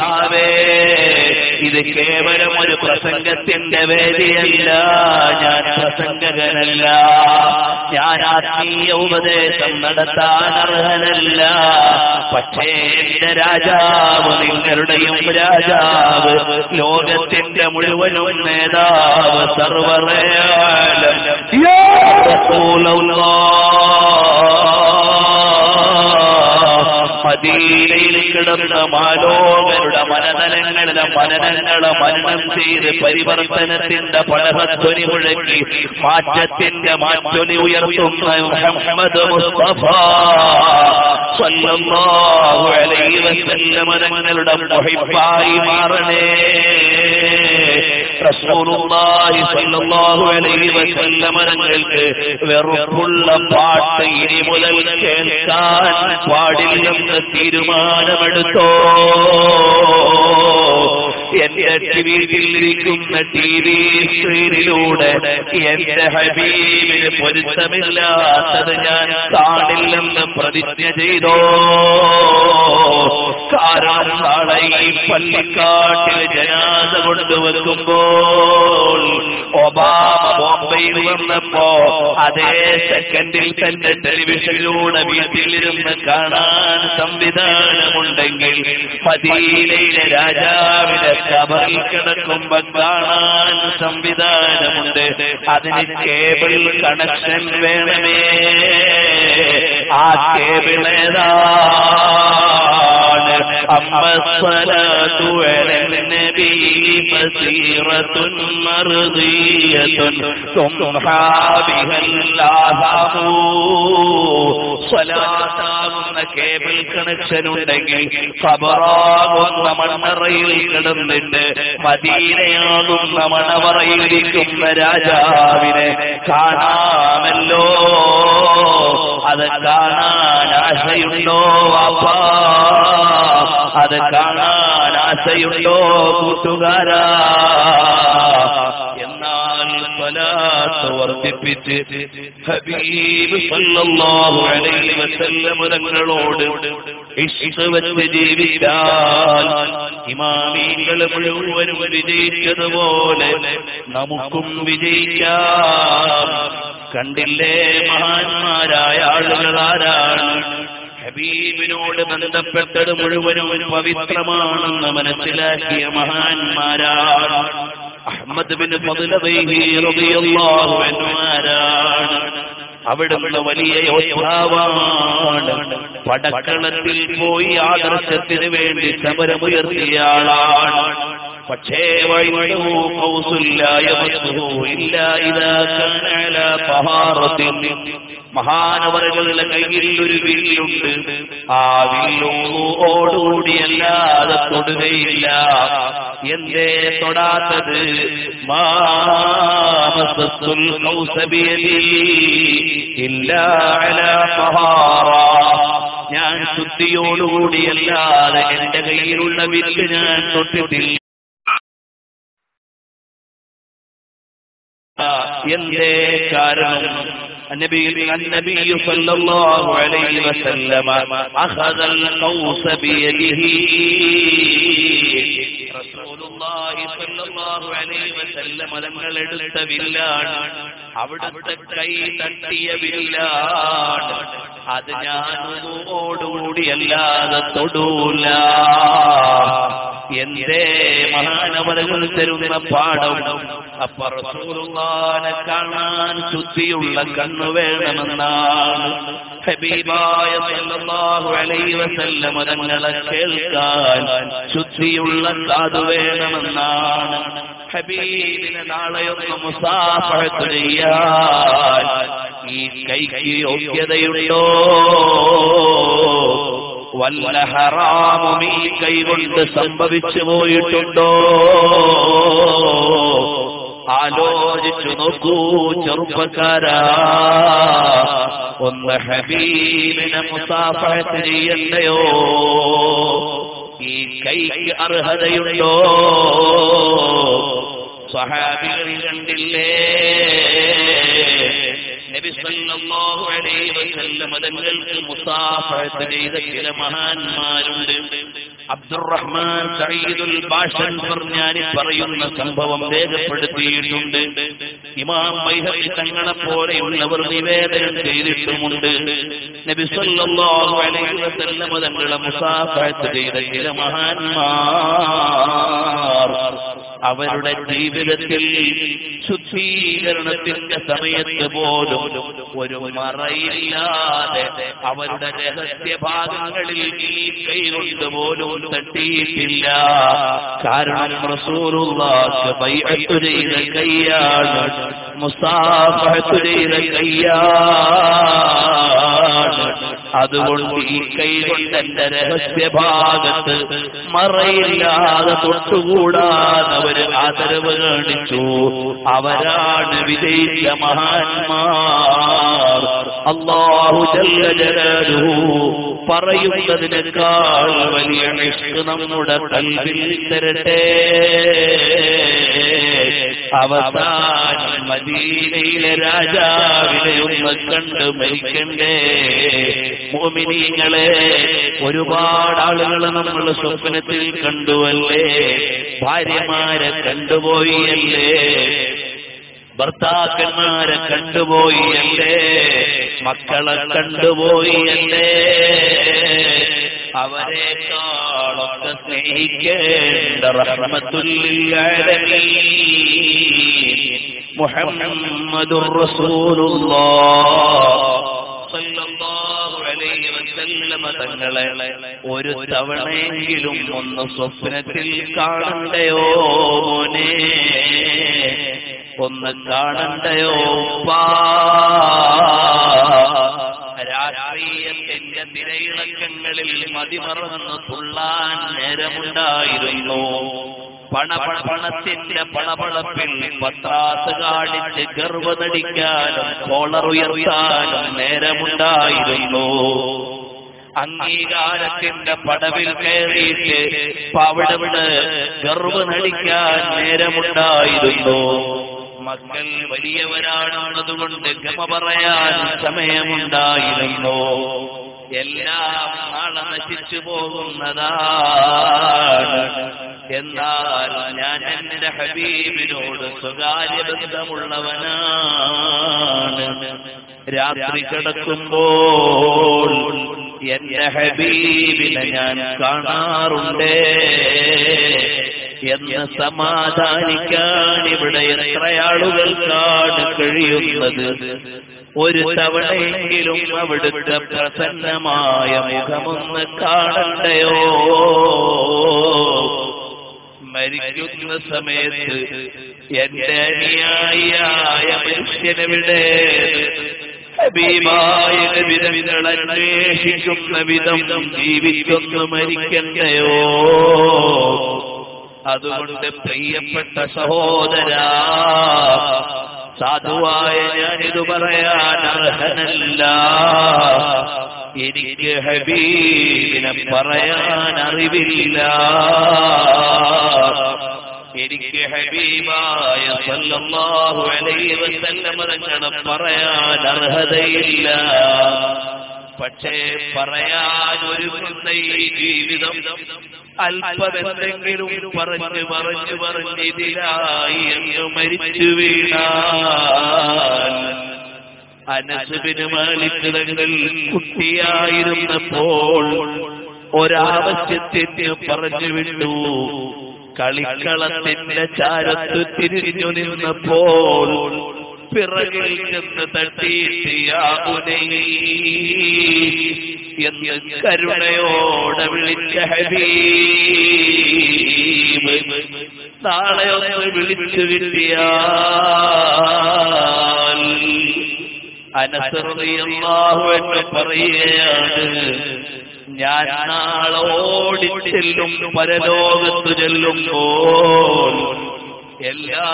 ആവേ ഇത് കേവലം ഒരു പ്രസംഗത്തിന്റെ വേദിയല്ല. ഞാൻ പ്രസംഗകനല്ല. ഞാൻ ആത്മീയ ഉപദേശം നടത്താൻ അർഹനല്ല. പക്ഷേ എന്റെ രാജാവ് നിങ്ങളുടെയും രാജാവ് ലോകത്തിന്റെ മുഴുവനും നേതാവ് സർവറേയാലും മദീനയിൽ കിടന്ന മാലോകരുടെ മനനലങ്ങളുടെ മനനങ്ങളെ മനനം ചെയ്ത് പരിവർത്തനത്തിന്റെ പടഹധ്വനി മുഴക്കി മാറ്റത്തിന്റെ മാറ്റൊലി ഉയർത്തുന്ന മുഹമ്മദ് മുസ്തഫ സല്ലല്ലാഹു അലൈഹി വസല്ലമ തങ്ങളുടെ മുഹിബ്ബായി മാറണേ. തങ്ങൾക്ക് വെറുപ്പുള്ള പാട്ട് ഇനി മുതൽ കേൾക്കാൻ പാടില്ലെന്ന് തീരുമാനമെടുത്തോ? എന്റെ വീട്ടിലിരിക്കുന്ന ടി വി സ്ക്രീനിലൂടെ എന്റെ ഹബീബിന് പൊരുത്തമില്ലാത്തത് ഞാൻ കാണില്ലെന്ന് പ്രതിജ്ഞ ചെയ്തോ? നാളെ ഈ പള്ളിക്കാട്ടിൽ ജനാദ കൊണ്ടുവെക്കുമ്പോൾ ഒബാമ ബോംബെയിൽ വന്നപ്പോ അതേ സെക്കൻഡിൽ തന്നെ ടെലിവിഷനിലൂടെ വീട്ടിലിരുന്ന് കാണാൻ സംവിധാനമുണ്ടെങ്കിൽ മദീനയിലെ രാജാവിന്റെ കബറിൽ കിടക്കുമ്പോ കാണാൻ സംവിധാനമുണ്ട്. അതിന് കേബിൾ കണക്ഷൻ വേണമേ. ആ കേബിൾ ഏതാണ് أما الصلاة على النبي مسيرة مرضية تمحى بها الآثام സ്വലാത്താകുന്ന കേബിൾ കണക്ഷൻ ഉണ്ടെങ്കിൽ ഖബറാകുന്ന മണ്ണറയിൽ കിടന്നിട്ട് മദീനയാകുന്ന മണവറയിലിരിക്കുന്ന രാജാവിനെ കാണാമല്ലോ അത് കാണാൻ ആശയുണ്ടോ വാപ്പാ? അത് കാണാൻ ആശയുണ്ടോ കൂട്ടുകാരാ? എന്നാൽ വർദ്ധിപ്പിച്ച് ഹബീബ് സല്ലല്ലാഹു അലൈഹി ജീവിച്ചാൽ ഇമാമീങ്ങൾ മുഴുവനും വിജയിച്ചതുപോലെ നമുക്കും വിജയിക്കാം. കണ്ടില്ലേ മഹാന്മാരായ ആളുകൾ ആരാണ് ഹബീബിനോട് ബന്ധപ്പെട്ടത് മുഴുവനും പവിത്രമാണെന്ന് മനസ്സിലാക്കിയ മഹാന്മാരാണ്. അഹമ്മദ് ബിൻ ആരാണ് അവിടുന്ന് വലിയ യോദ്ധാവാണ്. പടക്കളത്തിൽ പോയി ആദർശത്തിന് വേണ്ടി സമരമുയർത്തിയ ആളാണ്. പക്ഷേ മഹാനവറുകളുടെ കയ്യിൽ ഒരു വില്ലുണ്ട്. ആ വില്ലോടുകൂടിയല്ലാതെ തൊടുകയില്ല. എന്തേ തൊടാത്തത്? ഞാൻ ശുദ്ധിയോടുകൂടിയല്ലാതെ എന്റെ കയ്യിലുള്ള വില്ല് ഞാൻ തൊട്ടിട്ടില്ല. എന്തേ കാരണം النبي النبي صلى الله عليه وسلم أخذ القوس بيده رسول الله صلى الله عليه وسلم തങ്ങൾ എടുത്ത വില്ലാണ് അവിടുത്തെ കൈ തട്ടിയ വില്ലാണ് അത് ഞാൻ ഓടുകൂടിയല്ലാതെ തൊടൂല എന്തേ മഹാനവതകൾ തരുന്ന പാഠം? അപ്പൊ റസൂലുള്ളാനെ കാണാൻ ശുദ്ധിയുള്ള കണ്ണു വേണമെന്നാണ്. ഹബീബായ സല്ലല്ലാഹു അലൈഹി വസല്ലമ തങ്ങളെ കേൾക്കാൻ ശുദ്ധിയുള്ള കാതു വേണമെന്നാണ്. ഹബീബിനെ നാളെയൊന്ന് മുസാഫഹത്ത് ഈ കൈക്ക് യോഗ്യതയുണ്ടോ? വല്ല ഹറാമും ഈ കൈകൊണ്ട് സംഭവിച്ചു പോയിട്ടുണ്ടോ? ആലോചിച്ചു നോക്കൂ ചെറുപ്പക്കാരാ. ഒന്ന് ഹബീബിനെ മുസാഫത്ത് ചെയ്യണ്ടയോ? ഈ കൈക്ക് അർഹതയുണ്ടോ? സഹാബികൾ കണ്ടില്ലേ? സല്ലല്ലാഹു അലൈഹി വസല്ലം തങ്ങൾക്ക് മുസാഫഹത്ത് ചെയ്ത ചില മഹാന്മാരുണ്ട്. അബ്ദുറഹ്മാൻ സയ്യിദുൽ ബാഷൻ പറഞ്ഞാൽ പറയുന്ന സംഭവം രേഖപ്പെടുത്തിയിട്ടുണ്ട്. ഇമാം ബൈഹഖി തങ്ങളെ പോലെയുള്ളവർ നിവേദനം ചെയ്തിട്ടുമുണ്ട്. നബി സല്ലല്ലാഹു അലൈഹി വസല്ലം തങ്ങളെ മുസാഫഹത്ത് ചെയ്ത ചില മഹാന്മാർ അവരുടെ ജീവിതത്തിൽ ശുദ്ധീകരണത്തിന്റെ സമയത്ത് പോലും ഒരു മറയില്ലാതെ അവരുടെ രഹസ്യ ഭാഗങ്ങളിൽ ഈ കൈകൊണ്ട് പോലും തട്ടിയിട്ടില്ല. കാരണം ചെയ്ത കയ്യാണ് മുസാഫഹത്ത് ചെയ്ത കൈയാണ്. അതുകൊണ്ട് ഈ കൈ കൊണ്ട് എന്റെ രഹസ്യ ഭാഗത്ത് മറയില്ലാതെ തൊട്ടുകൂടാതവര് ആദരവ് കാണിച്ചു. അവരാണ് വിജയിച്ച മഹാന്മാർ. അള്ളാഹു പറയുന്നതിനേക്കാൾ വലിയ നമ്മുടെ കൽവിൽ തരട്ടെ. അവസാനം മദീനയിലെ രാജാവിനെ ഒന്ന് കണ്ട് മരിക്കണ്ടേ. മോമിനീങ്ങളെ ഒരുപാട് ആളുകൾ നമ്മൾ സ്വപ്നത്തിൽ കണ്ടുവല്ലേ? ഭാര്യമാരെ കണ്ടുപോയി അല്ലേ ഭർത്താക്കന്മാരെ കണ്ടുപോയി അല്ലേ മക്കളെ കണ്ടുപോയി അല്ലേ അവരെക്കാളൊക്കെ സ്നേഹിക്കേണ്ട റഹ്മത്തുല്ലാലമീൻ മുഹമ്മദുർ رسول الله തങ്ങളെ ഒരു തവണയെങ്കിലും ഒന്ന് സ്വപ്നത്തിൽ കാണണ്ടയോ മോനെ? ഒന്ന് കാണണ്ടയോ രാഷ്ട്രീയത്തിന്റെ തിരയിളക്കങ്ങളിൽ മതിമറന്ന് തുള്ളാൻ നേരമുണ്ടായിരുന്നു. പണപണ പണത്തിന്റെ പണപളപ്പിൽ പത്രാസ് കാണിച്ച് ഗർവനടിക്കാനും കോളർ ഉയർത്താനും നേരമുണ്ടായിരുന്നു. അംഗീകാരത്തിന്റെ പടവിൽ കയറിയിട്ട് പവിടവിട് ഗർവ നടിക്കാൻ നേരമുണ്ടായിരുന്നു. മക്കൾ വലിയവരാണെന്നതുകൊണ്ട് ഗമ പറയാൻ സമയമുണ്ടായിരുന്നു. എല്ലാം നാളെ നശിച്ചു പോകുന്നതാണ്. എന്നാൽ ഞാൻ എന്റെ ഹബീബിനോട് സ്വകാര്യ ബന്ധമുള്ളവനാണ് രാത്രി കിടക്കുമ്പോൾ എന്റെ ഹബീബിനെ ഞാൻ കാണാറുണ്ടേ. എന്ന് സമാധാനിക്കാൻ ഇവിടെ എത്രയാളുകൾ ആളുകൾക്കാണ് കഴിയുന്നത്? ഒരു തവണയെങ്കിലും അവിടുത്തെ പ്രസന്നമായ മുഖമൊന്ന് കാണണ്ടയോ? മരിക്കുന്ന സമയത്ത് എന്റെ അനുയായിയായ മനുഷ്യനെവിടെ? ഹബീബായ അന്വേഷിക്കുന്ന വിധം ജീവിക്കുന്ന മരിക്കണ്ടയോ? അതുകൊണ്ട് പ്രിയപ്പെട്ട സഹോദര സാധുവായ ഞാനിത് പറയാൻ അർഹനല്ല. എനിക്ക് ഹബീബിനെ പറയാൻ അറിവില്ല. എനിക്ക് ഹബീബായ സല്ലല്ലാഹു അലൈഹി വസല്ലം തങ്ങളെ പറയാൻ അർഹതയില്ല. പക്ഷേ പറയാൻ ഒരുങ്ങുന്ന ഈ ജീവിതം അല്പമെന്തെങ്കിലും പറഞ്ഞു പറഞ്ഞു പറഞ്ഞ് ഇതിലായി എന്ന് മരിച്ചു വീണാൽ അനസുബിന് മാലിക്കതങ്ങൾ കുട്ടിയായിരുന്നപ്പോൾ ഒരാവശ്യത്തിന് പറഞ്ഞു വിട്ടു കളിക്കളത്തിന്റെ ചാരത്ത് തിരിഞ്ഞു നിന്നപ്പോൾ പിറകിൽ നിന്ന് തട്ടിയിട്ട് യാകുനൈ എന്ന് കരുണയോടെ വിളിച്ച ഹബീബ് നാളെ വിളിച്ചു കിട്ടിയാൽ അനസറിയാഹു എന്ന് പറയുകയാണ്. ഞാൻ നാളെ ഓടിച്ചെല്ലും പരലോകത്ത് ചെല്ലുമ്പോൾ എല്ലാ